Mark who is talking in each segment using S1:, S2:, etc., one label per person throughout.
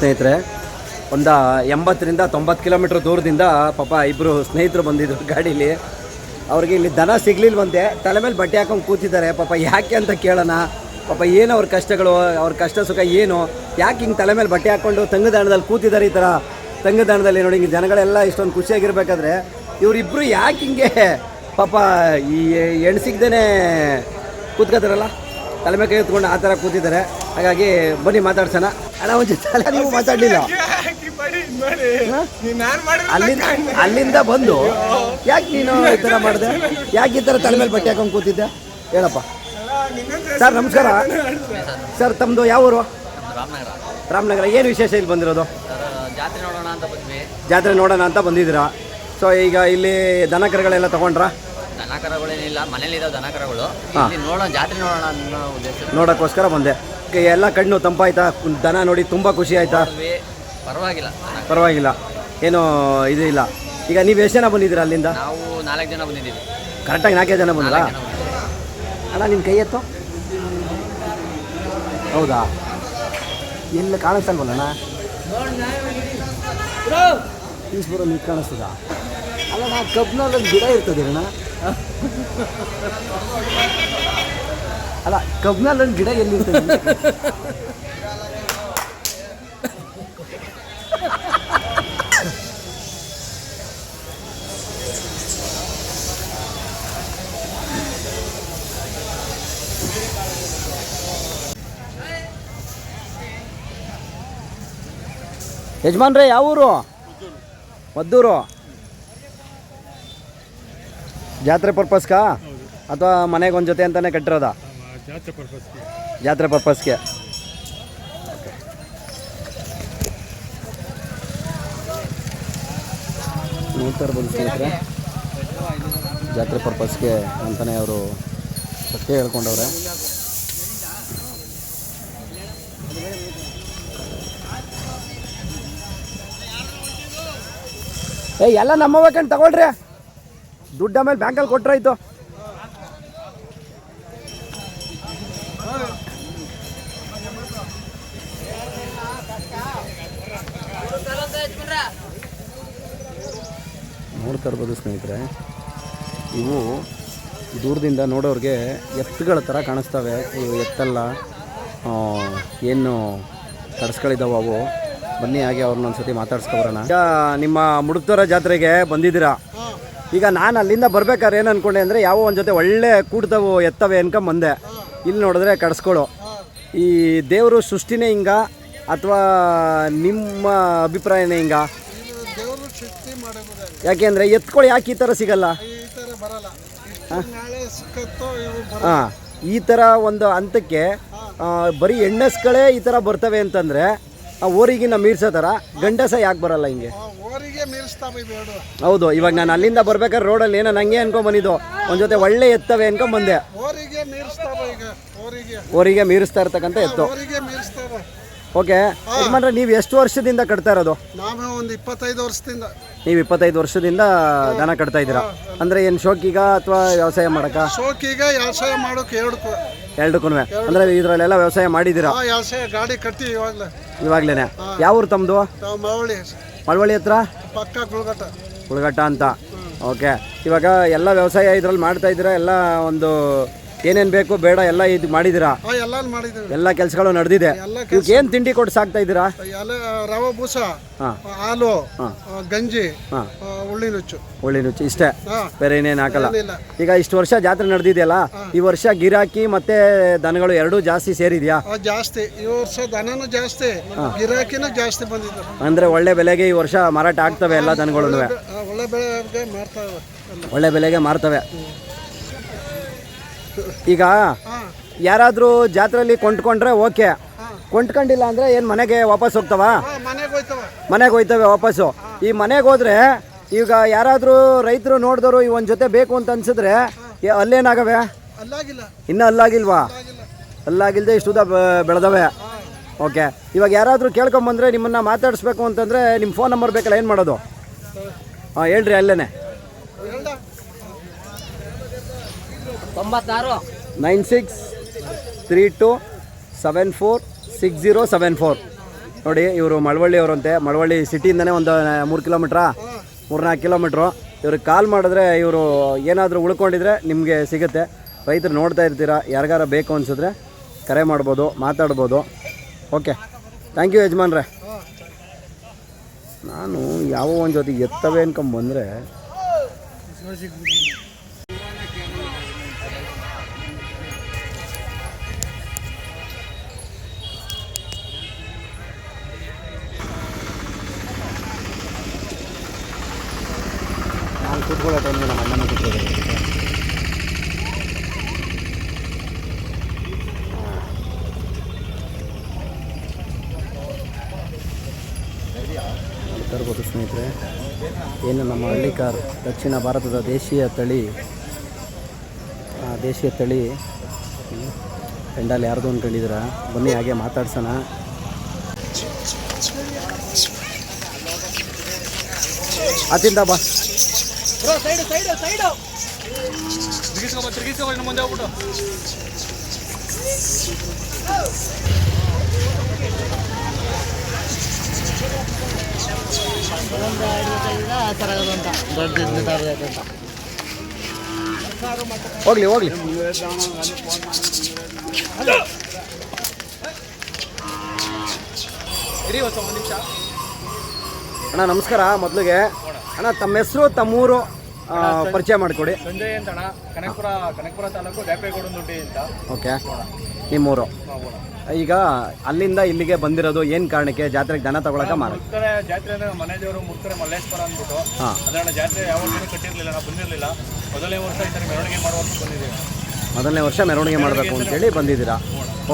S1: ಸ್ನೇಹಿತರೆ, ಒಂದು ಎಂಬತ್ತರಿಂದ ತೊಂಬತ್ತು ಕಿಲೋಮೀಟ್ರ್ ದೂರದಿಂದ ಪಾಪ ಇಬ್ಬರು ಸ್ನೇಹಿತರು ಬಂದಿದ್ರು ಗಾಡೀಲಿ. ಅವ್ರಿಗೆ ಇಲ್ಲಿ ದನ ಸಿಗ್ಲಿಲ್ವಂತೆ ತಲೆ ಮೇಲೆ ಬಟ್ಟೆ ಹಾಕೊಂಡು ಕೂತಿದ್ದಾರೆ. ಪಾಪ ಯಾಕೆ ಅಂತ ಕೇಳೋಣ. ಪಾಪ ಏನು ಅವ್ರ ಕಷ್ಟಗಳು, ಅವ್ರ ಕಷ್ಟ ಸುಖ ಏನು? ಯಾಕೆ ಹಿಂಗೆ ತಲೆ ಮೇಲೆ ಬಟ್ಟೆ ಹಾಕ್ಕೊಂಡು ತಂಗುದಾಣದಲ್ಲಿ ಕೂತಿದ್ದಾರೆ ಈ ಥರ ತಂಗುದಾಣದಲ್ಲಿ ನೋಡಿ, ಹಿಂಗೆ ಜನಗಳೆಲ್ಲ ಇಷ್ಟೊಂದು ಖುಷಿಯಾಗಿರ್ಬೇಕಾದ್ರೆ ಇವರಿಬ್ಬರು ಯಾಕೆ ಹಿಂಗೆ ಪಾಪ ಈ ಸಿಗ್ದೇ ಕೂತ್ಕೋತಾರಲ್ಲ ತಲೆ ಮೇಲೆ ಕೈ ಎತ್ಕೊಂಡು ಆ ಥರ ಕೂತಿದ್ದಾರೆ. ಹಾಗಾಗಿ ಬನ್ನಿ ಮಾತಾಡ್ಸೋಣ. ಅಣ್ಣ ಒಂದು ನೀವು ಮಾತಾಡಲಿಲ್ಲ. ಅಲ್ಲಿಂದ ಅಲ್ಲಿಂದ ಬಂದು ಯಾಕೆ ನೀನು ಈ ಥರ ಮಾಡಿದೆ? ಯಾಕೆ ಈ ಥರ ತಲೆ ಮೇಲೆ ಬಟ್ಟೆ ಹಾಕೊಂಡು ಕೂತಿದ್ದೆ? ಹೇಳಪ್ಪ. ಸರ್ ನಮಸ್ಕಾರ. ಸರ್ ತಮ್ಮದು ಯಾವ ಊರು?
S2: ರಾಮನಗರ.
S1: ರಾಮನಗರ ಏನು ವಿಶೇಷ ಇಲ್ಲಿ ಬಂದಿರೋದು?
S2: ಜಾತ್ರೆ ನೋಡೋಣ ಅಂತ ಬಂದ್ವಿ
S1: ಜಾತ್ರೆ ನೋಡೋಣ ಅಂತ ಬಂದಿದ್ದೀರಾ. ಸೊ ಈಗ ಇಲ್ಲಿ ದನ ಕರುಗಳೆಲ್ಲ ತಗೊಂಡ್ರಾ?
S2: ಮನೇಲಿ ಮನೇಲಿದ್ದಾವೆ ದನಕರಗಳು. ಇಲ್ಲಿ ನೋಡೋಣ ಜಾತ್ರೆ ನೋಡೋಣ ಅನ್ನೋ ಉದ್ದೇಶ
S1: ನೋಡೋಕ್ಕೋಸ್ಕರ ಬಂದೆ. ಎಲ್ಲ ಕಣ್ಣು ತಂಪಾಯ್ತಾ? ದನ ನೋಡಿ ತುಂಬ ಖುಷಿ ಆಯ್ತಾ?
S2: ಪರವಾಗಿಲ್ಲ.
S1: ಪರವಾಗಿಲ್ಲ. ಏನು ಇದು ಇಲ್ಲ. ಈಗ ನೀವು ಎಷ್ಟು ಜನ ಬಂದಿದ್ದೀರಾ ಅಲ್ಲಿಂದ?
S2: ನಾವು ನಾಲ್ಕು ಜನ ಬಂದಿದ್ದೀವಿ.
S1: ಕರೆಕ್ಟಾಗಿ ನಾಲ್ಕೇ ಜನ ಬಂದ್ರಾ? ಅಣ್ಣ ನಿಮ್ಮ ಕೈ ಎತ್ತು? ಹೌದಾ? ಎಲ್ಲ ಕಾಣಿಸ್ತಲ್ವಲ್ಲಣ್ಣ ನೀರು ಕಾಣಿಸ್ತದ? ಅಲ್ಲ ನಾ ಕಬ್ಬಿನಲ್ಲಿ ಗಿಡ ಇರ್ತದೆ ಅಣ್ಣ. ಅಲ್ಲ ಕಬ್ನಲ್ಲಿ ಒಂದು ಗಿಡ ಎಲ್ಲಿ ಯಜಮಾನ್ರೇ, ಯಾವ ಊರು? ಮದ್ದೂರು. ಜಾತ್ರೆ ಪರ್ಪಸ್ಗಾ ಅಥವಾ ಮನೆಗೆ ಒಂದು ಜೊತೆ ಅಂತಾನೆ ಕಟ್ಟಿರೋದ? ಜಾತ್ರೆ ಪರ್ಪಸ್ಗೆ. ನೋಡ್ತಾರೆ ಬಂದು ಸ್ನೇಹಿತರೆ. ಜಾತ್ರೆ ಪರ್ಪಸ್ಗೆ ಅಂತಲೇ ಅವರು ಸತ್ಯ ಹೇಳ್ಕೊಂಡವ್ರೆ. ಏ ಎಲ್ಲ ನಮ್ಮ ಬೇಕಂತ ತಗೊಳ್ರಿ. ದುಡ್ಡು ಆಮೇಲೆ ಬ್ಯಾಂಕಲ್ಲಿ ಕೊಟ್ರಾಯ್ತು ನೋಡ್ತಾ ಇರ್ಬೋದು ಸ್ನೇಹಿತರೆ ಇವು ದೂರದಿಂದ ನೋಡೋರಿಗೆ ಎತ್ತುಗಳ ಥರ ಕಾಣಿಸ್ತವೆ. ಇವು ಎತ್ತಲ್ಲ ಏನು ತಡ್ಸ್ಗಳಿದ್ದಾವೆ ಅವು. ಬನ್ನಿ ಹಾಗೆ ಅವ್ರನ್ನ ಒಂದ್ಸತಿ ಮಾತಾಡ್ಸ್ಕೊಬರೋಣ. ಈಗ ನಿಮ್ಮ ಮುಡುಕ್ತೋರ ಜಾತ್ರೆಗೆ ಬಂದಿದ್ದೀರಾ? ಈಗ ನಾನು ಅಲ್ಲಿಂದ ಬರ್ಬೇಕಾದ್ರೆ ಏನು ಅನ್ಕೊಂಡೆ ಅಂದರೆ ಯಾವ ಒಂದು ಜೊತೆ ಒಳ್ಳೆ ಕೂಡ್ತವು ಎತ್ತವೆ ಅನ್ಕೊಂಬಂದೆ. ಇಲ್ಲಿ ನೋಡಿದ್ರೆ ಕಡಿಸ್ಕೊಳು. ಈ ದೇವರು ಸೃಷ್ಟಿನೇ ಹಿಂಗ ಅಥವಾ ನಿಮ್ಮ ಅಭಿಪ್ರಾಯನೇ ಹಿಂಗ
S3: ಯಾಕೆ ಅಂದರೆ
S1: ಯಾಕೆಂದ್ರೆ ಎತ್ಕೊಳ್ಳಿ ಯಾಕೆ ಈ ಥರ ಸಿಗಲ್ಲ? ಹಾಂ ಈ ಥರ ಒಂದು ಹಂತಕ್ಕೆ ಬರೀ ಹೆಣ್ಣಸ್ಗಳೇ ಈ ಥರ ಬರ್ತವೆ ಅಂತಂದರೆ ಓರಿಗಿನ ಮೀರ್ಸೋ ಥರ ಗಂಡಸ ಯಾಕೆ ಬರಲ್ಲ ಹಿಂಗೆ? ಹೌದು ಇವಾಗ ನಾನು ಅಲ್ಲಿಂದ ಬರ್ಬೇಕಾದ್ರೆ ರೋಡಲ್ಲಿ ಏನೋ ನಂಗೆ ಅನ್ಕೊಂಬಂದಿದ್ದು ಒಂದು ಜೊತೆ ಒಳ್ಳೆ ಎತ್ತವೆ ಅನ್ಕೊಂಬಂದೆ
S3: ಓರಿಗೆ
S1: ಮೀರಿಸ್ತಾ ಇರ್ತಕ್ಕಂಥ ಎತ್ತು. ಓಕೆ ಯಜಮಾನ್ರೆ ನೀವು ಎಷ್ಟು ವರ್ಷದಿಂದ ಕಟ್ತಾ ಇರೋದು?
S3: ನಾವು ಒಂದು ಇಪ್ಪತ್ತೈದು ವರ್ಷದಿಂದ.
S1: ನೀವು ಇಪ್ಪತ್ತೈದು ವರ್ಷದಿಂದ ದನ ಕಟ್ತಾ ಇದ್ದೀರಾ? ಅಂದ್ರೆ ಏನು ಶೋಕಿಗ ಅಥವಾ ವ್ಯವಸಾಯ ಮಾಡಕ್ಕ
S3: ಶೋಕಿಗ ವ್ಯವಸಾಯ ಮಾಡೋಕೆ ಎರಡಕ್ಕೂ.
S1: ಎರಡಕ್ಕೂ ಅಂದ್ರೆ ಇದರಲ್ಲೆಲ್ಲ ವ್ಯವಸಾಯ ಮಾಡಿದ್ದೀರಾ?
S3: ವ್ಯವಸಾಯ ಗಾಡಿ ಕಟ್ಟಿ ಇವಾಗಲೇ.
S1: ಇವಾಗ್ಲೇನೆ. ಯಾವ ಊರು ತಮ್ಮದು
S3: ಮಳವಳ್ಳಿ
S1: ಮಳವಳ್ಳಿ ಹತ್ರ?
S3: ಪಕ್ಕ ಗುಳ್ಗಟ್ಟ
S1: ಅಂತ. ಓಕೆ. ಇವಾಗ ಎಲ್ಲ ವ್ಯವಸಾಯ ಇದ್ರಲ್ಲಿ ಮಾಡ್ತಾ ಇದ್ದೀರಾ? ಎಲ್ಲ ಒಂದು ಏನೇನು ಬೇಕು ಬೇಡ ಎಲ್ಲ ಇದು
S3: ಮಾಡಿದಿರಾ? ಎಲ್ಲ ಕೆಲ್ಸಗಳು
S1: ಎಲ್ಲ ಕೆಲಸಗಳು ನಡೆದಿದೆ.
S3: ಏನ್
S1: ಇವಕ್ಕೆ ಏನು ತಿಂಡಿ ಕೊಟ್ಟು ಸಾಕ್ತಾ ಇದ್ದೀರಾ
S3: ಎಲ್ಲ ರವೆ ಬೂಸ
S1: ಹಾಂ.
S3: ಹಾಲು ಗಂಜಿ ಉಳ್ಳಿ ನುಚ್ಚು.
S1: ಇಷ್ಟೇ. ಬೇರೆ ಇನ್ನೇನು ಹಾಕಲ್ಲ. ಈಗ ಇಷ್ಟು ವರ್ಷ ಜಾತ್ರೆ ನಡೆದಿದೆಯಲ್ಲ ಈ ವರ್ಷ ಗಿರಾಕಿ ಮತ್ತೆ ದನಗಳು ಎರಡೂ ಜಾಸ್ತಿ ಸೇರಿದ್ಯಾ?
S3: ಜಾಸ್ತಿ. ಈ ವರ್ಷ ದನನೂ ಜಾಸ್ತಿ ಗಿರಾಕಿನೂ ಜಾಸ್ತಿ ಬಂದಿದ್ದಾರೆ
S1: ಅಂದ್ರೆ ಒಳ್ಳೆ ಬೆಲೆಗೆ ಈ ವರ್ಷ ಮಾರಾಟ ಆಗ್ತವೆ ಎಲ್ಲ ದನಗಳು
S3: ಒಳ್ಳೆ ಬೆಲೆಗೆ ಮಾರ್ತವೆ
S1: ಒಳ್ಳೆ ಬೆಲೆಗೆ ಮಾರ್ತವೆ. ಈಗ ಯಾರಾದರೂ ಜಾತ್ರೆಯಲ್ಲಿ ಕೊಂಡ್ಕೊಂಡ್ರೆ ಓಕೆ. ಕೊಂಡ್ಕೊಂಡಿಲ್ಲ ಅಂದ್ರೆ ಏನು ಮನೆಗೆ ವಾಪಸ್ ಹೋಗ್ತಾವ?
S3: ಮನೆಗೆ ಹೋಯ್ತವ.
S1: ವಾಪಸ್ಸು. ಈ ಮನೆಗೆ ಹೋದ್ರೆ ಈಗ ಯಾರಾದರೂ ರೈತರು ನೋಡಿದವರು ಈ ಒಂದು ಜೊತೆ ಬೇಕು ಅಂತ ಅನ್ಸಿದ್ರೆ ಅಲ್ಲೇನಾಗವೆ?
S3: ಅಲ್ಲಾಗಿಲ್ಲ.
S1: ಇನ್ನೂ ಅಲ್ಲಾಗಿಲ್ವಾ? ಅಲ್ಲಾಗಿಲ್ದೆ ಇಷ್ಟು ಉದ್ದ ಬೆಳೆದವೆ. ಓಕೆ. ಇವಾಗ ಯಾರಾದರೂ ಕೇಳ್ಕೊಂಬಂದ್ರೆ ನಿಮ್ಮನ್ನ ಮಾತಾಡಿಸ್ಬೇಕು ಅಂತಂದರೆ ನಿಮ್ಮ ಫೋನ್ ನಂಬರ್ ಬೇಕಲ್ಲ ಏನು ಮಾಡೋದು? ಹಾಂ ಹೇಳ್ರಿ ಅಲ್ಲೇ
S2: ತೊಂಬತ್ತಾರು.
S1: Nine six three two seven four six zero seven four. ನೋಡಿ, ಇವರು ಮಳವಳ್ಳಿ ಅವರಂತೆ. ಮಳವಳ್ಳಿ ಸಿಟಿಯಿಂದನೇ ಒಂದು ಮೂರು ಕಿಲೋಮೀಟ್ರಾ? ಮೂರ್ನಾಲ್ಕು ಕಿಲೋಮೀಟ್ರು. ಇವ್ರಿಗೆ ಕಾಲ್ ಮಾಡಿದ್ರೆ ಇವರು ಏನಾದರೂ ಉಳ್ಕೊಂಡಿದ್ರೆ ನಿಮಗೆ ಸಿಗುತ್ತೆ. ರೈತರು ನೋಡ್ತಾ ಇರ್ತೀರಾ, ಯಾರಿಗಾರ ಬೇಕು ಅನಿಸಿದ್ರೆ ಕರೆ ಮಾಡ್ಬೋದು, ಮಾತಾಡ್ಬೋದು. ಓಕೆ. ಥ್ಯಾಂಕ್ ಯು ಯಜಮಾನ್ರೆ. ನಾನು ಯಾವ ಒಂದು ಜೊತೆ ಎತ್ತವೆ ಅನ್ಕೊಂಬಂದರೆ ತರ್ಬೋದು ಸ್ನೇಹಿತರೆ. ಏನು ನಮ್ಮ ಹಳ್ಳಿ ಕಾರ್ ದಕ್ಷಿಣ ಭಾರತದ ದೇಶೀಯ ತಳಿ ಆ, ದೇಶೀಯ ತಳಿ. ಪೆಂಡಾಲ್ ಯಾರ್ದು ಅಂದ್ಕೊಂಡಿದ್ದೀರ ಬನ್ನಿ ಹಾಗೆ ಮಾತಾಡ್ಸೋಣ. ಅದಿಂದ ಬಾ. ಹೋಗ್ಲಿ ಹೋಗ್ಲಿ. ಅಣ್ಣ ನಮಸ್ಕಾರ ಮೊದಲಿಗೆ. ಅಣ್ಣ ತಮ್ಮ ಹೆಸರು ತಮ್ಮೂರು ಪರಿಚಯ ಮಾಡಿಕೊಡಿ.
S4: ಸಂಜಯ್ ಅಂತ ಅಣ್ಣ ಕನಕಪುರ ಕನಕಪುರ ತಾಲೂಕು ಡ್ಯಾಪೇಗೌಡ ದುಡ್ಡಿ ಅಂತ.
S1: ಓಕೆ. ನಿಮ್ಮೂರು. ಈಗ ಅಲ್ಲಿಂದ ಇಲ್ಲಿಗೆ ಬಂದಿರೋದು ಏನು ಕಾರಣಕ್ಕೆ? ಜಾತ್ರೆಗೆ ದನ ತಗೊಳಕ ಮಾರ
S4: ಮುರ್ಕರೆ ಜಾತ್ರೆ ಅಂದ್ರೆ ನಮ್ಮ ಮನೆ ದೇವರು ಮುರ್ಕರೆ ಮಲ್ಲೇಶ್ವರ ಅಂದ್ಬಿಟ್ಟು.
S1: ಹಾಂ.
S4: ಅದನ್ನ ಜಾತ್ರೆ ಯಾವ ವರ್ಷನೂ ಕಟ್ಟಿರ್ಲಿಲ್ಲ ನಾವು ಬಂದಿರಲಿಲ್ಲ. ಮೊದಲನೇ ವರ್ಷ ಈ ಥರ ಮೆರವಣಿಗೆ ಮಾಡುವಂತ ಬಂದಿದ್ದೀವಿ.
S1: ಮೊದಲನೇ ವರ್ಷ ಮೆರವಣಿಗೆ ಮಾಡಬೇಕು ಅಂತೇಳಿ ಬಂದಿದ್ದೀರಾ?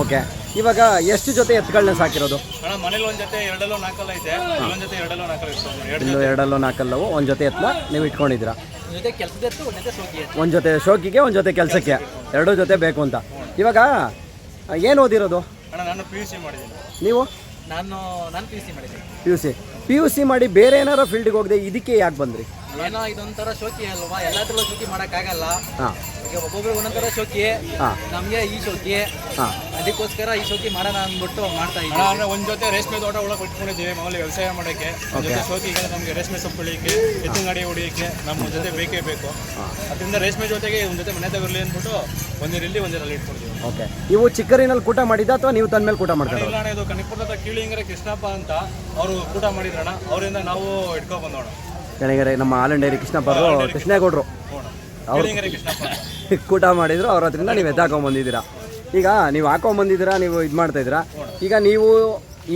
S1: ಓಕೆ. ಇವಾಗ ಎಷ್ಟು ಜೊತೆ ಎತ್ತುಗಳನ್ನ ಸಾಕಿರೋದು?
S4: ಅಣ್ಣ ಮನೇಲಿ ಒಂದ್ ಜೊತೆ ಎರಡಲ್ಲೋ ನಾಲ್ಕಲ್ಲ ಐತೆ. ಇನ್ನೊಂದ್ ಜೊತೆ ಎರಡಲ್ಲೋ ನಾಲ್ಕಲ್ಲ ಇತ್ತು. ಎರಡು
S1: ಇನ್ನು ಎರಡಲ್ಲೋ ನಾಲ್ಕಲ್ಲವು ಒಂದು ಜೊತೆ ಎತ್ತಲ ನೀವು ಇಟ್ಕೊಂಡಿದ್ದೀರಾ?
S2: ಜೊತೆ ಕೆಲಸದತ್ತು ಒಂದ್ ಸೋಕಿ
S1: ಒಂದು ಜೊತೆ ಶೋಕಿಗೆ ಒಂದು ಜೊತೆ ಕೆಲಸಕ್ಕೆ. ಎರಡೂ ಜೊತೆ ಬೇಕು ಅಂತ. ಇವಾಗ ಏನು ಓದಿರೋದು?
S4: ಅಣ್ಣ ನಾನು ಪಿ ಯು ಸಿ ಮಾಡಿದ್ದೀನಿ.
S1: ನೀವು?
S2: ನಾನು ನಾನು ಪಿ ಸಿ ಮಾಡಿದ್ದೀನಿ.
S1: P U C P U C ಮಾಡಿ ಬೇರೆ ಏನಾರ ಫೀಲ್ಡ್ಗೆ ಹೋಗದೆ ಇದಕ್ಕೆ ಯಾಕೆ ಬಂದ್ರಿ?
S2: ಏನೋ ಇದೊಂಥರ ಶೋಕಿ ಅಲ್ವಾ? ಎಲ್ಲಾದ್ರಲ್ಲೂ ಶೋಕಿ ಮಾಡೋಕ್ಕಾಗಲ್ಲ. ಈಗ ಒಬ್ಬೊಬ್ರಿಗೆ ಒಂದೊಂಥರ ಶೋಕಿ ನಮಗೆ ಈ ಶೋಕಿ. ಅದಕ್ಕೋಸ್ಕರ ಈ ಶೋಕಿ ಮಾಡೋಣ ಅಂದ್ಬಿಟ್ಟು ಮಾಡ್ತಾ
S4: ಅಣ್ಣ
S2: ಇದ್ದೀವಿ
S4: ಅಂದ್ರೆ ಒಂದ್ ಜೊತೆ ರೇಷ್ಮೆ ತೋಟ ಒಳಗೆ ಇಟ್ಕೊಂಡಿದ್ದೀವಿ ಮಾಮೂಲಿ ವ್ಯವಸಾಯ ಮಾಡೋಕ್ಕೆ ಜೊತೆ ಶೋಕಿಗೆ ನಮಗೆ ರೇಷ್ಮೆ ಸೊಪ್ಪು ಬೆಳಿಯಕ್ಕೆ ಎತ್ತಿನ ಗಾಡಿ ಹೊಡಿಯಕ್ಕೆ ನಮ್ಮ ಜೊತೆ ಬೇಕೇ ಬೇಕು. ಅದರಿಂದ ರೇಷ್ಮೆ ಜೊತೆಗೆ ಒಂದ್ ಜೊತೆ ಮನೆ ತಗೊಳ್ಳಿ ಅಂದ್ಬಿಟ್ಟು ಒಂದಿರಲ್ಲಿ ಒಂದಿರಲ್ಲಿ ಇಟ್ಕೊಂಡಿದ್ದೀವಿ.
S1: ಓಕೆ. ನೀವು ಚಿಕ್ಕರಿನಲ್ಲಿ ಕೂಟ ಮಾಡಿದ ಅಥವಾ ನೀವು ತನ್ನ ಮೇಲೆ ಕೂಟ ಮಾಡ್ತಾರೆ
S4: ಇಲ್ಲ ಅಣ್ಣ ಇದು ಕನಕಪುರದ ಕೀಳಿಂಗರ ಕೃಷ್ಣಪ್ಪ ಅಂತ ಅವರು ಕೂಟ ಮಾಡಿದ್ರಣ ಅವರಿಂದ ನಾವು ಇಟ್ಕೊ ಬಂದೋಣ
S1: ನನಗೆ ನಮ್ಮ ಆಲ್ ಡೈರಿ ಕೃಷ್ಣಪ್ಪರು ಕೃಷ್ಣೇಗೌಡರು ಅವರು. ಕೂಟ ಮಾಡಿದ್ರು ಅವ್ರ ಹತ್ರದಿಂದ ನೀವು ಎದ್ದಾಕೊಂಬಂದಿದ್ದೀರಾ ಈಗ ನೀವು ಹಾಕೊಂಬಂದಿದ್ದೀರಾ ನೀವು ಇದು ಮಾಡ್ತಾ ಇದ್ದೀರಾ? ಈಗ ನೀವು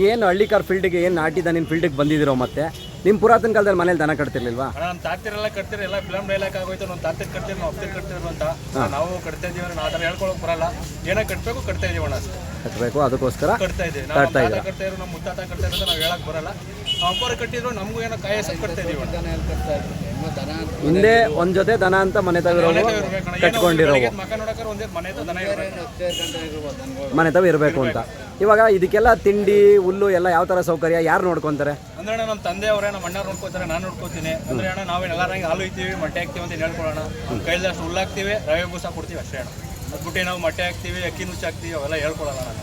S1: ಏನು ಹಳ್ಳಿಕಾರ್ ಫೀಲ್ಡಿಗೆ ಏನು ನಾಟಿದ ನಿನ್ನ ಫೀಲ್ಡಿಗೆ ಬಂದಿದ್ದೀರೋ ಮತ್ತೆ ನಿಮ್ಮ ಪುರಾತನ ಕಾಲದಲ್ಲಿ ಮನೇಲಿ ದನ ಕಟ್ತಿರ್ಲಿಲ್ವಾ?
S4: ನಮ್ಮ ತಾತಿರೆಲ್ಲ ಕಟ್ತಿರ ಎಲ್ಲ ಫಿಲಮ್ ಡೈಲಾಗ್ ಆಗೋಯ್ತು ನಮ್ಮ ತಾತಿ ಕಟ್ತಿರ್ ನಾವು ಅಪ್ತಿ ಕಟ್ತಿರ್ ಅಂತ. ನಾವು ಕಟ್ತಾ ಇದೀವಿ ಆ ಥರ ಹೇಳ್ಕೊಳಕ್ ಬರಲ್ಲ. ಏನೋ ಕಟ್ಬೇಕು ಕಟ್ತಾ ಇದೀವಿ ಅಣ್ಣ ಅಷ್ಟೇ.
S1: ಕಟ್ಟಬೇಕು ಅದಕ್ಕೋಸ್ಕರ
S4: ಕಟ್ತಾ ಇದೀವಿ ಕಟ್ತಾ ಇರೋ ನಮ್ಮ ಮುತ್ತಾತ ಕಟ್ತಾ ಇರೋದು ನಾವು ಹೇಳಕ್ ಬರಲ್ಲ. ಅಪ್ಪರು ಕಟ್ಟಿದ್ರು ನಮಗೂ ಏನೋ ಕಾಯಸ ಕಟ್ತಾ ಇದೀವಿ.
S1: ಹಿಂದೆ ಒಂದು ಜೊತೆ ದನ ಅಂತ ಮನೆ ತಗೋ
S4: ಕಟ್ಕೊಂಡಿರೋ ಮಕ ನೋಡಕ್ಕಾರ ಒಂದೇ ಮನೆ ದನ ಇರ್ಬೇಕು.
S1: ಮನೆ ತವ ಇರಬೇಕು ಅಂತ. ಇವಾಗ ಇದಕ್ಕೆಲ್ಲ ತಿಂಡಿ ಹುಲ್ಲು ಎಲ್ಲ ಯಾವ ತರ ಸೌಕರ್ಯ? ಯಾರು ನೋಡ್ಕೊಂತಾರೆ?
S4: ಅಂದ್ರೆ ಅಣ್ಣ ನಮ್ಮ ತಂದೆ ಅವರೇ ನಮ್ಮ ಅಣ್ಣ ನೋಡ್ಕೋತಾರೆ ನಾನು ನೋಡ್ಕೋತೀನಿ ಅಂದ್ರೆ ಅಣ್ಣ ನಾವೇ ಎಲ್ಲಾರಂಗೆ ಹಾಲು ಇದ್ದೀವಿ ಮೊಟ್ಟೆ ಹಾಕ್ತೀವಿ ಅಂತ ಹೇಳ್ಕೊಳ್ಳೋಣ ನಮ್ಮ ಕೈಲಾಷ್ಟು ಹುಲ್ಲಾಕ್ತೀವಿ ರವೆ ಬೂಸ ಕೊಡ್ತೀವಿ ಅಷ್ಟೇ ಅಣ್ಣ. ಅದ್ಬಿಟ್ಟು ನಾವು ಮೊಟ್ಟೆ ಹಾಕ್ತೀವಿ ಅಕ್ಕಿ ನುಚ್ಚು ಹಾಕ್ತೀವಿ ಅವೆಲ್ಲ ಹೇಳ್ಕೊಳಲ್ಲ ನಾನು.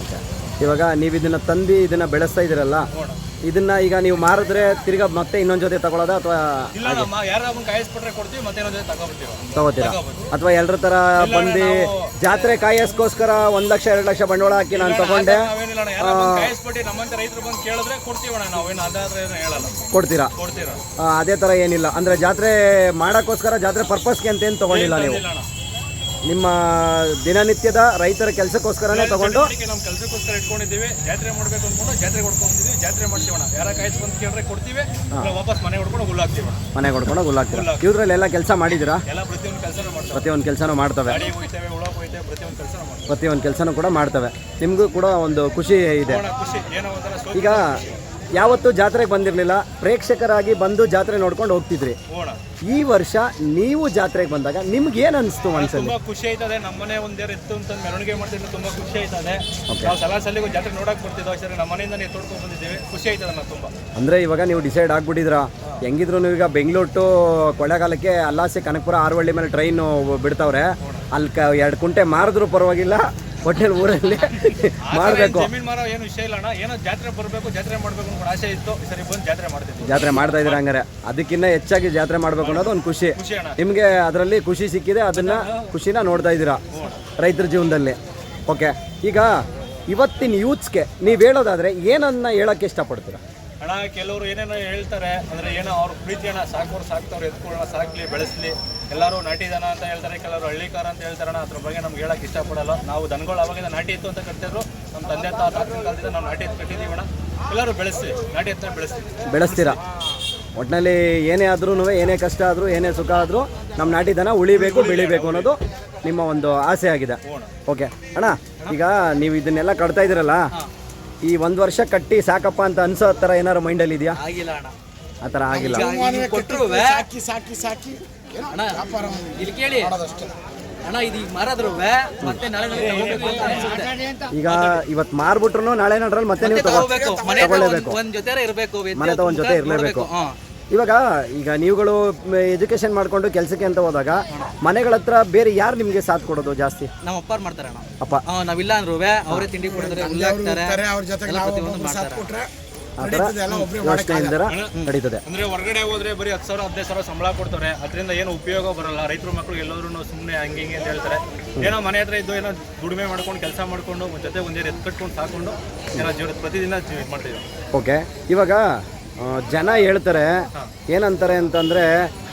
S1: ಓಕೆ. ಇವಾಗ ನೀವು ಇದನ್ನ ತಂದು ಇದನ್ನ ಬೆಳೆಸ್ತಾ ಇದ್ದೀರಲ್ಲ ಇದನ್ನ ಈಗ ನೀವು ಮಾರಿದ್ರೆ ತಿರ್ಗಾ ಮತ್ತೆ ಇನ್ನೊಂದು ಜೊತೆ ತಗೊಳ್ಳೋದಾ ಅಥವಾ
S4: ಇಲ್ಲ ನಮ್ಮ ಯಾರು ಅವ್ನ ಕಾಯಿಸ್ಬಿಟ್ರೆ ಕೊಡ್ತೀವಿ ಮತ್ತೆ ಇನ್ನೊಂದು ಜೊತೆ ತಗೊಬಿಡ್ತೀವಿ
S1: ತಗೋತೀರಾ. ಅಥವಾ ಎಲ್ರ ತರ ಬಂದು ಜಾತ್ರೆ ಕಾಯಸ್ಕೋಸ್ಕರ ಒಂದ್ ಲಕ್ಷ ಎರಡ್ ಲಕ್ಷ ಬಂಡವಾಳ ಹಾಕಿ ನಾನು ತಗೊಂಡೆ.
S4: ನಾವೇನಿಲ್ಲ ಅಣ್ಣ ಯಾರು ಕಾಯಿಸ್ಬಿಟ್ಟು ನಮ್ಮಂತ ರೈತರು ಬಂದು ಕೇಳಿದ್ರೆ ಕೊಡ್ತೀವಣ್ಣ ನಾವೇನು ಅದಾದ್ರೆ ಏನು ಹೇಳಲ್ಲ.
S1: ಕೊಡ್ತೀರಾ?
S4: ಕೊಡ್ತೀರ.
S1: ಆ, ಅದೇ ತರ ಏನಿಲ್ಲ. ಅಂದ್ರೆ ಜಾತ್ರೆ ಮಾಡಕ್ಕೋಸ್ಕರ ಜಾತ್ರೆ ಪರ್ಪಸ್ಗೆ ಅಂತ ಏನು ತಗೊಂಡಿಲ್ಲ ನೀವು?
S4: ಇಲ್ಲ ಅಣ್ಣ.
S1: ನಿಮ್ಮ ದಿನನಿತ್ಯದ ರೈತರ ಕೆಲಸಕ್ಕೋಸ್ಕರನೇ ತಗೊಂಡು
S4: ನಮ್ಮ ಕೆಲಸಕ್ಕೋಸ್ಕರ ಇಟ್ಕೊಂಡಿದ್ದೀವಿ. ಜಾತ್ರೆ ಮಾಡ್ಬೇಕು ಅಂದ್ಕೊಂಡು ಜಾತ್ರೆ ಕೊಡ್ಕೊಂಡಿದ್ದೀವಿ ಜಾತ್ರೆ ಮಾಡ್ತೀವಣ ಯಾರ ಕಾಯಿಸ್ ಬಂದು ಕೇಳಿದ್ರೆ ಕೊಡ್ತೀವಿ. ವಾಪಸ್ ಮನೆ ಹೊಡ್ಕೊಂಡು ಗುಲ್ಲಾಕ್ತೀವಿ
S1: ಮನೆ ಹೊಡ್ಕೊಂಡು ಗುಲ್ಲಾಕ್ತೀವಿ ಇವ್ರಲ್ಲಿ ಎಲ್ಲ ಕೆಲಸ ಮಾಡಿದೀರಾ
S4: ಎಲ್ಲ ಪ್ರತಿಯೊಂದು ಕೆಲಸನೂ ಮಾಡ್ತಾರೆ.
S1: ಪ್ರತಿಯೊಂದು ಕೆಲಸನೂ ಮಾಡ್ತವೆ.
S4: ಪ್ರತಿಯೊಂದು ಕೆಲಸ
S1: ಪ್ರತಿಯೊಂದು ಕೆಲಸನೂ ಕೂಡ ಮಾಡ್ತವೆ. ನಿಮಗೂ ಕೂಡ ಒಂದು ಖುಷಿ ಇದೆ. ಈಗ ಯಾವತ್ತೂ ಜಾತ್ರೆಗೆ ಬಂದಿರಲಿಲ್ಲ. ಪ್ರೇಕ್ಷಕರಾಗಿ ಬಂದು ಜಾತ್ರೆ ನೋಡ್ಕೊಂಡು ಹೋಗ್ತಿದ್ರಿ. ಈ ವರ್ಷ ನೀವು ಜಾತ್ರೆಗೆ ಬಂದಾಗ ನಿಮ್ಗೆ ಏನು ಅನಿಸ್ತು ಮನಸ್ಸಲ್ಲಿ
S4: ತುಂಬಾ ಖುಷಿ ಆಯ್ತದೆ. ನಮ್ಮನೆ ಒಂದೇರು ಇತ್ತು ಅಂತ ಮೆರವಣಿಗೆ ಮಾಡ್ತಿದ್ರೆ ತುಂಬಾ ಖುಷಿ ಆಯ್ತದೆ. ನಾವು ಸಲ ಸಲಿಗೂ ಜಾತ್ರೆ ನೋಡಕ್ ಬರ್ತಿದ್ವಿ. ಸರಿ ನಮ್ಮ ಮನೆಯಿಂದ ತೋಡ್ಕೊಂಡು ಬಂದಿದ್ದೀವಿ. ಖುಷಿ ಆಯ್ತದೆ ನಮ್ಗೆ ತುಂಬಾ.
S1: ಅಂದರೆ ಇವಾಗ ನೀವು ಡಿಸೈಡ್ ಆಗ್ಬಿಟ್ಟಿದ್ರ ಹೆಂಗಿದ್ರು ನೀವು ಈಗ ಬೆಂಗಳೂರು ಟು ಕೊಳ್ಳೇಗಾಲಕ್ಕೆ ಅಲ್ಲಾಸೆ ಕನಕಪುರ ಆರವಳ್ಳಿ ಮೇಲೆ ಟ್ರೈನು ಬಿಡ್ತಾವ್ರೆ. ಅಲ್ಲಿ ಕ ಎರಡು ಕುಂಟೆ ಮಾರಿದ್ರು ಪರವಾಗಿಲ್ಲ. ಹೋಟೆಲ್ ಊರಲ್ಲಿ ಮಾಡಬೇಕು.
S4: ಏನು ವಿಷಯ ಇಲ್ಲ ಅಣ್ಣ. ಏನೋ ಜಾತ್ರೆ ಬರಬೇಕು ಜಾತ್ರೆ ಮಾಡಬೇಕು ಅನ್ನೋ ಆಸೆ ಇತ್ತು. ಸರಿ ಬಂದು ಜಾತ್ರೆ ಮಾಡ್ತಿದ್ವಿ.
S1: ಜಾತ್ರೆ ಮಾಡ್ತಾ ಇದ್ದೀರಾ ಹಂಗಾರೆ? ಅದಕ್ಕಿಂತ ಹೆಚ್ಚಾಗಿ ಜಾತ್ರೆ ಮಾಡಬೇಕು ಅನ್ನೋದು ಒಂದು ಖುಷಿ. ನಿಮಗೆ ಅದರಲ್ಲಿ ಖುಷಿ ಸಿಕ್ಕಿದೆ ಅದನ್ನ ಖುಷಿನ ನೋಡ್ತಾ ಇದ್ದೀರಾ? ರೈತರ ಜೀವನದಲ್ಲಿ. ಓಕೆ ಈಗ ಇವತ್ತಿನ ಯೂತ್ಸ್ಗೆ ನೀವು ಹೇಳೋದಾದ್ರೆ ಏನನ್ನ ಹೇಳಕ್ಕೆ ಇಷ್ಟಪಡ್ತೀರಾ?
S4: ಅಣ್ಣ ಕೆಲವರು ಏನೇನೋ ಹೇಳ್ತಾರೆ ಅಂದರೆ ಏನೋ ಅವ್ರ ಪ್ರೀತಿಯನ್ನ ಸಾಕೋರು ಸಾಕ್ತವ್ರು ಎತ್ಕೊಳ್ಳೋಣ ಸಾಕ್ಲಿ ಬೆಳೆಸಲಿ ಎಲ್ಲರೂ ನಾಟಿ ದನ ಅಂತ ಹೇಳ್ತಾರೆ ಕೆಲವರು ಹಳ್ಳಿಕಾರ ಅಂತ ಹೇಳ್ತಾರಣ ಅದ್ರ ಬಗ್ಗೆ ನಮ್ಗೆ ಹೇಳಕ್ಕೆ ಇಷ್ಟಪಡಲ್ಲ. ನಾವು ದನಗಳು ಅವಾಗಿಂದ ನಾಟಿ ಇತ್ತು ಅಂತ ಕಟ್ಟಿದ್ರು ನಮ್ಮ ತಂದೆ ತಾತ ತಾತನ ಕಾಲದಿಂದ ನಾವು ನಾಟಿ ಎತ್ತು ಕಟ್ಟಿದೀವಿ ಅಣ್ಣ. ಎಲ್ಲರೂ ಬೆಳೆಸಿ ನಾಟಿ ಹತ್ತಿರ ಬೆಳೆಸ್ಲಿ.
S1: ಬೆಳೆಸ್ತೀರಾ? ಒಟ್ಟಿನಲ್ಲಿ ಏನೇ ಆದ್ರೂ ಏನೇ ಕಷ್ಟ ಆದರೂ ಏನೇ ಸುಖ ಆದರೂ ನಮ್ಮ ನಾಟಿ ದನ ಉಳಿಬೇಕು ಬೆಳಿಬೇಕು ಅನ್ನೋದು ನಿಮ್ಮ ಒಂದು ಆಸೆ ಆಗಿದೆ. ಓಕೆ ಅಣ್ಣ. ಈಗ ನೀವು ಇದನ್ನೆಲ್ಲ ಕಟ್ತಾ ಇದ್ದೀರಲ್ಲ ಈ ಒಂದು ವರ್ಷ ಕಟ್ಟಿ ಸಾಕಪ್ಪ ಅಂತ ಅನ್ಸೋ ಥರ ಏನಾರು ಮೈಂಡಲ್ಲಿ ಇದೆಯಾ?
S5: ಆಗಿಲ್ಲ ಅಣ್ಣ.
S1: ಆ ಥರ ಆಗಿಲ್ಲ.
S5: ಕೊಟ್ಟರು
S3: ಸಾಕಿ ಸಾಕಿ ಸಾಕಿ. ಏನೋ
S5: ಅಣ್ಣ
S3: ವ್ಯಾಪಾರ
S5: ಇಲ್ಲಿ ಕೇಳಿ.
S3: ಮಾಡೋದಷ್ಟೇ.
S5: ಅಣ್ಣ ಇದು ಈಗ ಇವತ್ ಮತ್ತೆ ನಾಳೆ ನಾಳೆ ತಗೋಬೇಕು ಅಂತ ಅನ್ಸುತ್ತೆ.
S1: ಈಗ ಇವತ್ತು ಮಾರ್ಬಿಟ್ರು ನಾಳೆ ನಡ್ರಲ್ಲಿ ಮತ್ತೆ ನೀವು ತಗೋ
S5: ತಗೋಬೇಕು. ಮನೆ
S1: ತಗೊಳ್ಳೇಬೇಕು.
S5: ಒಂದ್ ಜೊತೆ ಇರಬೇಕು
S1: ಮನೆ ತಗೊಂಡ್ ಜೊತೆ ಇರ್ಲೇಬೇಕು. ಇವಾಗ ಈಗ ನೀವುಗಳು ಎಜುಕೇಶನ್ ಮಾಡ್ಕೊಂಡು ಕೆಲಸಕ್ಕೆ ಅಂತ ಹೋದಾಗ ಮನೆಗಳ ಹತ್ರ ಬೇರೆ ಯಾರು ನಿಮಗೆ ಸಾಥ್ ಕೊಡೋದು ಜಾಸ್ತಿ?
S5: ನಮ್ಮ ಅಪ್ಪಾರ್ ಮಾಡ್ತಾರೆ ಅಣ್ಣ.
S1: ಅಪ್ಪ.
S5: ಆ, ನಾವಿಲ್ಲ ಅಂದ್ರು. ಅವರೇ ತಿಂಡಿ
S3: ಉಲ್ಲಾಗ್ತಾರೆ ಅವ್ರ
S5: ಪ್ರತಿಯೊಂದು ಮಾಡ್ತಾರೆ.
S1: ಥರ
S3: ನಡೀತದೆ ಒಬ್ರೇ
S1: ಯೋಚನೆ ನಡೀತದೆ.
S4: ಅಂದ್ರೆ ಹೊರಗಡೆ ಹೋದ್ರೆ ಬರೀ ಹತ್ತು ಸಾವಿರ ಹದಿನೈದು ಸಾವಿರ ಸಂಬಳ ಕೊಡ್ತಾರೆ ಅದರಿಂದ ಏನು ಉಪಯೋಗ ಬರಲ್ಲ. ರೈತರ ಮಕ್ಕಳು ಎಲ್ಲರೂ ಸುಮ್ಮನೆ ಹಂಗೆ ಹಿಂಗೆ ಅಂತ ಹೇಳ್ತಾರೆ. ಏನೋ ಮನೆ ಹತ್ರ ಇದ್ದು ಏನೋ ದುಡಿಮೆ ಮಾಡ್ಕೊಂಡು ಕೆಲಸ ಮಾಡ್ಕೊಂಡು ಒಂದ್ ಜೊತೆ ಒಂದೇ ಎತ್ತು ಕಟ್ಕೊಂಡು ಸಾಕೊಂಡು ಏನೋ ಜೀವನ ಪ್ರತಿದಿನ ಜೀವ ಮಾಡ್ತೀವಿ
S1: ಓಕೆ. ಇವಾಗ ಜನ ಹೇಳ್ತಾರೆ ಏನಂತಾರೆ ಅಂತಂದರೆ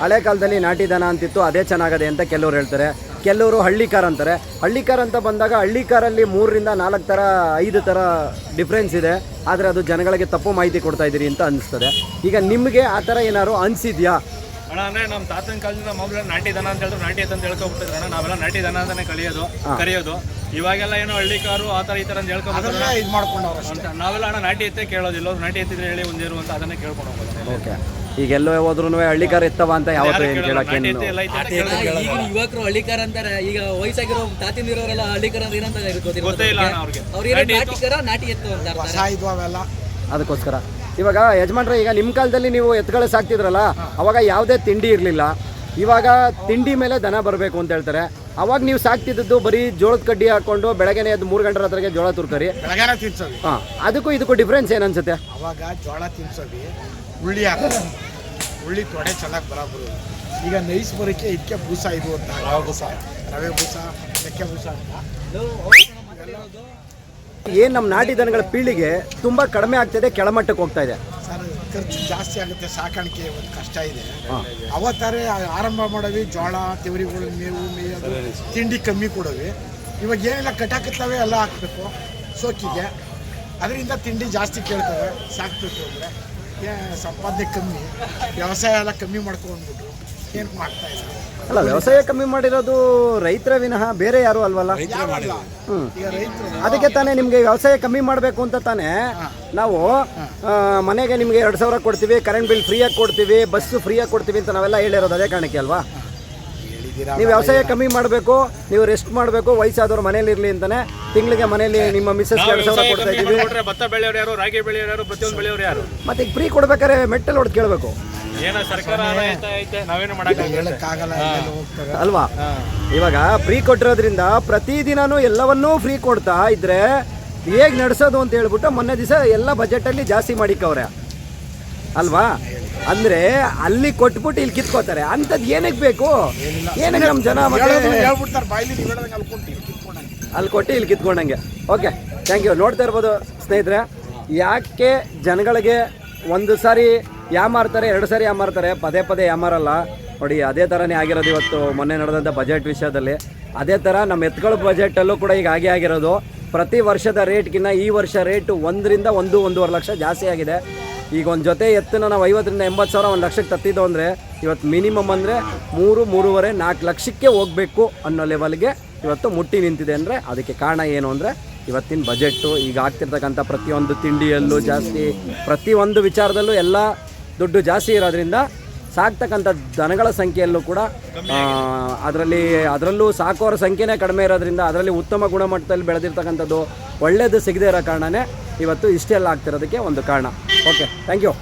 S1: ಹಳೆ ಕಾಲದಲ್ಲಿ ನಾಟಿ ದನ ಅಂತಿತ್ತು ಅದೇ ಚೆನ್ನಾಗದೆ ಅಂತ ಕೆಲವ್ರು ಹೇಳ್ತಾರೆ. ಕೆಲವರು ಹಳ್ಳಿ ಕಾರ್ ಅಂತಾರೆ. ಹಳ್ಳಿಕಾರ ಅಂತ ಬಂದಾಗ ಹಳ್ಳಿ ಕಾರಲ್ಲಿ ಮೂರರಿಂದ ನಾಲ್ಕು ಥರ ಐದು ಥರ ಡಿಫ್ರೆನ್ಸ್ ಇದೆ. ಆದರೆ ಅದು ಜನಗಳಿಗೆ ತಪ್ಪು ಮಾಹಿತಿ ಕೊಡ್ತಾ ಇದ್ದೀರಿ ಅಂತ ಅನಿಸ್ತದೆ. ಈಗ ನಿಮಗೆ ಆ ಥರ ಏನಾದ್ರು ಅನಿಸಿದ್ಯಾ?
S4: ಅಣ್ಣ ಅಂದ್ರೆ ನಮ್ಮ ತಾತನ ಕಾಲದಿಂದ ಮಾಮೂಲಿ ನಾಟಿ ದನ ಅಂತ ಹೇಳಿದ್ರು ನಾಟಿ ಅಂತ ಹೇಳ್ಕೊಬಿಟ್ಟಿದ್ರೆ ಅಣ್ಣ. ನಾವೆಲ್ಲ ನಾಟಿ ದನ ಅಂತಾನೆ ಕಲಿಯೋದು ಕರೆಯೋದು. ಇವಾಗೆಲ್ಲ ಏನೋ ಹಳ್ಳಿ ಕಾರು ಆ ಥರ ಈ ತರ ಅಂತ
S3: ಇದು ಮಾಡ್ಕೊಂಡವ್ರು ಅಷ್ಟೇ.
S4: ಅಂತ. ನಾವೆಲ್ಲ ಅಣ್ಣ ನಾಟಿ ಎತ್ತೆ ಕೇಳೋದಿಲ್ಲ. ನಾಟಿ ಎತ್ತಿದ್ರೆ ಹೇಳಿ ಒಂದೇರು ಅಂತ ಅದನ್ನೇ ಕೇಳ್ಕೊಂಡು ಹೋಗೋದು.
S1: ಓಕೆ. ಈಗ ಎಲ್ಲೋ ಹೋದ್ರು ಹಳ್ಳಿ ಕಾರ್ ಎತ್ತವ ಅಂತ ಯಾವತ್ತೂ ಏನು
S4: ಕೇಳಕ್ಕೆ
S1: ಕೇಳೋಕ್ಕೇನು
S4: ಎತ್ತು ಎಲ್ಲ ಐತೆ ಅಂತ
S5: ಈಗಿನ ಯುವಕರು ಹಳ್ಳಿಕಾರ ಅಂತಾರೆ. ಈಗ ವಯಸ್ಸಾಗಿರೋ ತಾತಿಂದಿರೋರೆಲ್ಲ ಇರೋರೆಲ್ಲ ಹಳ್ಳಿಕಾರ ಅಂದ್ರೆ ಏನಂತ ಗೊತ್ತಿಲ್ಲ
S4: ಗೊತ್ತೇ ಇಲ್ಲ ಅಣ್ಣ ಅವ್ರಿಗೆ.
S5: ಅವ್ರಿಗೆ ನಾಟಿಕರ ನಾಟಿ ಎತ್ತು. ಅಂತ
S3: ಹೊಸ
S5: ಅರ್ಥ
S3: ಅವೆಲ್ಲ.
S1: ಅದಕ್ಕೋಸ್ಕರ. ಇವಾಗ ಯಜಮಾನ್ರೆ ಈಗ ನಿಮ್ಮ ಕಾಲದಲ್ಲಿ ನೀವು ಎತ್ತುಗಳು ಸಾಕ್ತಿದ್ರಲ್ಲ ಅವಾಗ ಯಾವುದೇ ತಿಂಡಿ ಇರಲಿಲ್ಲ. ಇವಾಗ ತಿಂಡಿ ಮೇಲೆ ದನ ಬರಬೇಕು ಅಂತ ಹೇಳ್ತಾರೆ. ಅವಾಗ ನೀವು ಸಾಕ್ತಿದ್ದದ್ದು ಬರೀ ಜೋಳದ ಕಡ್ಡಿ ಹಾಕೊಂಡು ಬೆಳಗ್ಗೆನೆ ಎದ್ದು ಮೂರು ಗಂಟೆ ಹತ್ರಗೆ ಜೋಳ ತುರ್ಕರಿ.
S3: ಬೆಳಗಾನ ತಿನ್ಸೋವಿ
S1: ಹಾಂ ಅದಕ್ಕೂ ಇದಕ್ಕೂ ಡಿಫ್ರೆನ್ಸ್ ಏನು ಅನ್ಸುತ್ತೆ?
S3: ಅವಾಗ ಜೋಳ ತಿನ್ಸೋವಿ ಉಳ್ಳಿ ಹಾಕೋದು. ಉಳ್ಳಿ ತೊಡೆ ಚೆನ್ನಾಗಿ ಬರೋಬ್ರು ಈಗ ನೈಸ್ ಬರೋಕ್ಕೆ ಇದಕ್ಕೆ ಬೂಸ ಇದು ಅಂತ. ಯಾವ ಬೂಸ? ರವೆ ಭೂಸ ಚಕ್ಕೆ ಭೂಸ ಅಂತ.
S1: ಏನು ನಮ್ಮ ನಾಟಿ ದನಗಳ ಪೀಳಿಗೆ ತುಂಬ ಕಡಿಮೆ ಆಗ್ತಿದೆ ಕೆಳಮಟ್ಟಕ್ಕೆ ಹೋಗ್ತಾ ಇದೆ.
S3: ಖರ್ಚು ಜಾಸ್ತಿ ಆಗುತ್ತೆ ಸಾಕಾಣಿಕೆ ಒಂದು ಕಷ್ಟ ಇದೆ. ಅವತ್ತಾರೆ ಆರಂಭ ಮಾಡವಿ ಜೋಳ ತಿವರಿಗಳು ಮೇವು ಮೇಯೋದು ತಿಂಡಿ ಕಮ್ಮಿ ಕೊಡೋವಿ. ಇವಾಗ ಏನೆಲ್ಲ ಕಟಾಕತ್ತವೆ ಎಲ್ಲ ಹಾಕ್ಬೇಕು ಸೋಕಿಗೆ. ಅದರಿಂದ ತಿಂಡಿ ಜಾಸ್ತಿ ಕೇಳ್ತವೆ ಸಾಕ್ಬೇಕು ಅಂದರೆ. ಸಂಪಾದನೆ ಕಮ್ಮಿ ವ್ಯವಸಾಯ ಎಲ್ಲ ಕಮ್ಮಿ ಮಾಡ್ಕೊಂಡ್ಬಿಟ್ರು. ಏನು ಮಾಡ್ತಾ ಇಲ್ಲ
S1: ಅಲ್ಲ ವ್ಯವಸಾಯ ಕಮ್ಮಿ ಮಾಡಿರೋದು ರೈತರ ವಿನಃ ಬೇರೆ ಯಾರು ಅಲ್ವಲ್ಲ?
S3: ಯಾರಲ್ಲ?
S1: ಹ್ಮ್.
S3: ಈಗ ರೈತರು.
S1: ಅದಕ್ಕೆ ತಾನೇ ನಿಮಗೆ ವ್ಯವಸಾಯ ಕಮ್ಮಿ ಮಾಡಬೇಕು ಅಂತ ತಾನೇ ನಾವು ಆ, ಮನೆಗೆ ನಿಮಗೆ ಎರಡು ಸಾವಿರ ಕೊಡ್ತೀವಿ ಕರೆಂಟ್ ಬಿಲ್ ಫ್ರೀಯಾಗಿ ಕೊಡ್ತೀವಿ ಬಸ್ ಫ್ರೀಯಾಗಿ ಕೊಡ್ತೀವಿ ಅಂತ ನಾವೆಲ್ಲ ಹೇಳಿರೋದು ಅದೇ ಕಾರಣಕ್ಕೆ ಅಲ್ವಾ?
S3: ಹೇಳಿದ್ದೀರಾ?
S1: ನೀವು ವ್ಯವಸಾಯ ಕಮ್ಮಿ ಮಾಡಬೇಕು ನೀವು ರೆಸ್ಟ್ ಮಾಡಬೇಕು ವಯಸ್ಸಾದವ್ರು ಮನೇಲಿ ಇರಲಿ ಅಂತಾನೆ ತಿಂಗಳಿಗೆ ಮನೇಲಿ ನಿಮ್ಮ ಮಿಸ್ಸಸ್ ಎರಡು ಸಾವಿರ ಕೊಡ್ತಾ ಇದ್ದೀವಿ.
S4: ಭತ್ತ ಬೆಳೆಯೋರು ಯಾರು ರಾಗಿ ಬೆಳೆಯೋರು ಯಾರು ಪ್ರತಿಯೊಂದು ಬೆಳೆಯೋರು ಯಾರು?
S1: ಮತ್ತೆ ಈಗ ಫ್ರೀ ಕೊಡ್ಬೇಕಾದ್ರೆ ಮೆಟ್ಟಲ್ ಹೊಡೆದು ಕೇಳಬೇಕು.
S4: ಏನೋ ಸರ್ಕಾರ ಐತೆ ನಾವೇನು ಮಾಡಕ್ಕಾಗಲ್ಲ.
S1: ಅಲ್ವಾ? ಇವಾಗ ಫ್ರೀ ಕೊಟ್ಟಿರೋದ್ರಿಂದ ಪ್ರತಿದಿನನೂ ಎಲ್ಲವನ್ನೂ ಫ್ರೀ ಕೊಡ್ತಾ ಇದ್ರೆ ಹೇಗೆ ನಡೆಸೋದು ಅಂತ ಹೇಳ್ಬಿಟ್ಟು ಮೊನ್ನೆ ದಿವಸ ಎಲ್ಲ ಬಜೆಟಲ್ಲಿ ಜಾಸ್ತಿ ಮಾಡಿಕ್ಕವ್ರೆ. ಅಲ್ವಾ? ಅಂದ್ರೆ ಅಲ್ಲಿ ಕೊಟ್ಬಿಟ್ಟು ಇಲ್ಲಿ ಕಿತ್ಕೋತಾರೆ. ಅಂಥದ್ದು ಏನಕ್ಕೆ ಬೇಕು? ಏನಕ್ಕೆ ನಮ್ಮ ಜನ
S3: ಅಲ್ಲಿ ಕೊಟ್ಟು
S1: ಇಲ್ಲಿ ಕಿತ್ಕೊಂಡಂಗೆ. ಓಕೆ ಥ್ಯಾಂಕ್ ಯು ನೋಡ್ತಾ ಇರ್ಬೋದು ಸ್ನೇಹಿತರೆ. ಯಾಕೆ ಜನಗಳಿಗೆ ಒಂದು ಸಾರಿ ಯಾಮಾರ್ತಾರೆ ಎರಡು ಸಾರಿ ಯಾಮಾರ್ತಾರೆ ಪದೇ ಪದೇ ಯಾಮಾರಲ್ಲ ನೋಡಿ, ಅದೇ ಥರನೇ ಆಗಿರೋದು ಇವತ್ತು ಮೊನ್ನೆ ನಡೆದಂಥ ಬಜೆಟ್ ವಿಷಯದಲ್ಲಿ. ಅದೇ ಥರ ನಮ್ಮ ಎತ್ಗಳ ಬಜೆಟಲ್ಲೂ ಕೂಡ ಈಗ ಹಾಗೆ ಆಗಿರೋದು. ಪ್ರತಿ ವರ್ಷದ ರೇಟ್ಗಿಂತ ಈ ವರ್ಷ ರೇಟು ಒಂದರಿಂದ ಒಂದು, ಒಂದೂವರೆ ಲಕ್ಷ ಜಾಸ್ತಿ ಆಗಿದೆ. ಈಗ ಒಂದು ಜೊತೆ ಎತ್ತನ್ನು ನಾವು ಐವತ್ತರಿಂದ ಎಂಬತ್ತು ಸಾವಿರ ಒಂದು ಲಕ್ಷಕ್ಕೆ ತತ್ತಿದ್ದು ಅಂದರೆ ಇವತ್ತು ಮಿನಿಮಮ್ ಅಂದರೆ ಮೂರು, ಮೂರುವರೆ, ನಾಲ್ಕು ಲಕ್ಷಕ್ಕೆ ಹೋಗಬೇಕು ಅನ್ನೋ ಲೆವೆಲ್ಗೆ ಇವತ್ತು ಮುಟ್ಟಿ ನಿಂತಿದೆ ಅಂದರೆ ಅದಕ್ಕೆ ಕಾರಣ ಏನು ಅಂದರೆ, ಇವತ್ತಿನ ಬಜೆಟ್ಟು ಈಗ ಆಗ್ತಿರ್ತಕ್ಕಂಥ ಪ್ರತಿಯೊಂದು ತಿಂಡಿಯಲ್ಲೂ ಜಾಸ್ತಿ, ಪ್ರತಿಯೊಂದು ವಿಚಾರದಲ್ಲೂ ಎಲ್ಲ ದುಡ್ಡು ಜಾಸ್ತಿ ಇರೋದ್ರಿಂದ ಸಾಕ್ತಕ್ಕಂಥ ದನಗಳ ಸಂಖ್ಯೆಯಲ್ಲೂ ಕೂಡ ಅದರಲ್ಲಿ, ಅದರಲ್ಲೂ ಸಾಕೋರ ಸಂಖ್ಯೆನೇ ಕಡಿಮೆ ಇರೋದ್ರಿಂದ ಅದರಲ್ಲಿ ಉತ್ತಮ ಗುಣಮಟ್ಟದಲ್ಲಿ ಬೆಳೆದಿರ್ತಕ್ಕಂಥದ್ದು ಒಳ್ಳೆಯದು ಸಿಗದೇ ಇರೋ ಕಾರಣನೇ ಇವತ್ತು ಇಷ್ಟೆಲ್ಲ ಆಗ್ತಿರೋದಕ್ಕೆ ಒಂದು ಕಾರಣ. Okay thank you